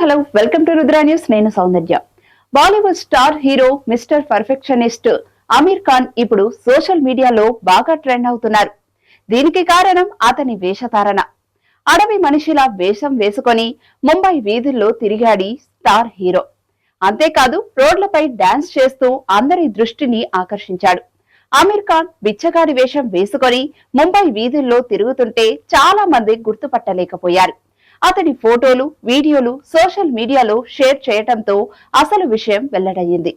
Hello welcome to Rudra news. నేను Soundarya. Bollywood star hero mister perfectionist Aamir Khan ఇప్పుడు social మీడియాలో బాగా trend అవుతున్నారు. దీనికి కారణం అతని వేషధారణ. అడవి మనిషిలా వేషం వేసుకొని ముంబై వీధుల్లో తిరిగాడి స్టార్ హీరో. అంతేకాదు రోడ్లపై డాన్స్ చేస్తూ అందరి దృష్టిని ఆకర్షించాడు. అమీర్ ఖాన్ బిచ్చగాడి వేషం వేసుకొని ముంబై వీధుల్లో తిరుగుతుంటే చాలా మంది గుర్తుపట్టలేకపోయారు. అతడి ఫోటోలు వీడియోలు సోషల్ మీడియాలో షేర్ చేయటంతో అసలు విషయం వెల్లడయ్యింది.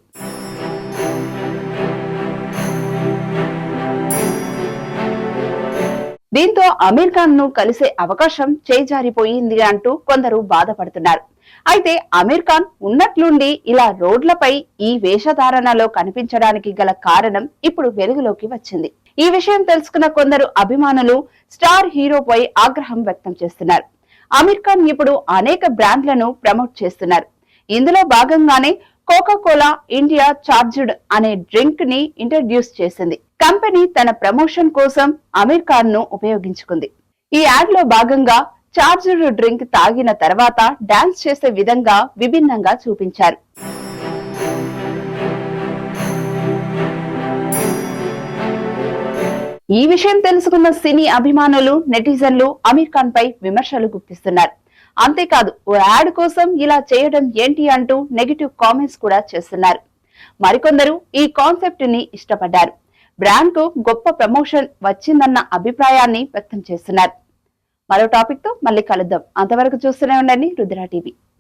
దీంతో అమీర్ ఖాన్ను కలిసే అవకాశం చేజారిపోయింది అంటూ కొందరు బాధపడుతున్నారు. అయితే అమీర్ ఖాన్ ఉన్నట్లుండి ఇలా రోడ్లపై ఈ వేషధారణలో కనిపించడానికి గల కారణం ఇప్పుడు వెలుగులోకి వచ్చింది. ఈ విషయం తెలుసుకున్న కొందరు అభిమానులు స్టార్ హీరోపై ఆగ్రహం వ్యక్తం చేస్తున్నారు. అమీర్ ఖాన్ ఇప్పుడు అనేక బ్రాండ్లను ప్రమోట్ చేస్తున్నారు. ఇందులో భాగంగానే కోకా కోలా ఇండియా చార్జ్డ్ అనే డ్రింక్ని ఇంట్రడ్యూస్ చేసింది. కంపెనీ తన ప్రమోషన్ కోసం అమీర్ ఖాన్ను ఉపయోగించుకుంది. ఈ యాడ్లో భాగంగా చార్జ్డ్ డ్రింక్ తాగిన తర్వాత డాన్స్ చేసే విధంగా విభిన్నంగా చూపించారు. ఈ విషయం తెలుసుకున్న సినీ అభిమానులు నెటిజన్లు అమీర్ ఖాన్ పై విమర్శలు గుప్పిస్తున్నారు. అంతేకాదు ఓ యాడ్ కోసం ఇలా చేయడం ఏంటి అంటూ నెగిటివ్ కామెంట్స్ కూడా చేస్తున్నారు. మరికొందరు ఈ కాన్సెప్ట్ని ఇష్టపడ్డారు. బ్రాండ్కు గొప్ప ప్రమోషన్ వచ్చిందన్న అభిప్రాయాన్ని వ్యక్తం చేస్తున్నారు. మరో టాపిక్తో మళ్ళీ కలుద్దాం. అంతవరకు చూస్తూనే ఉండండి రుద్రా టీవీ.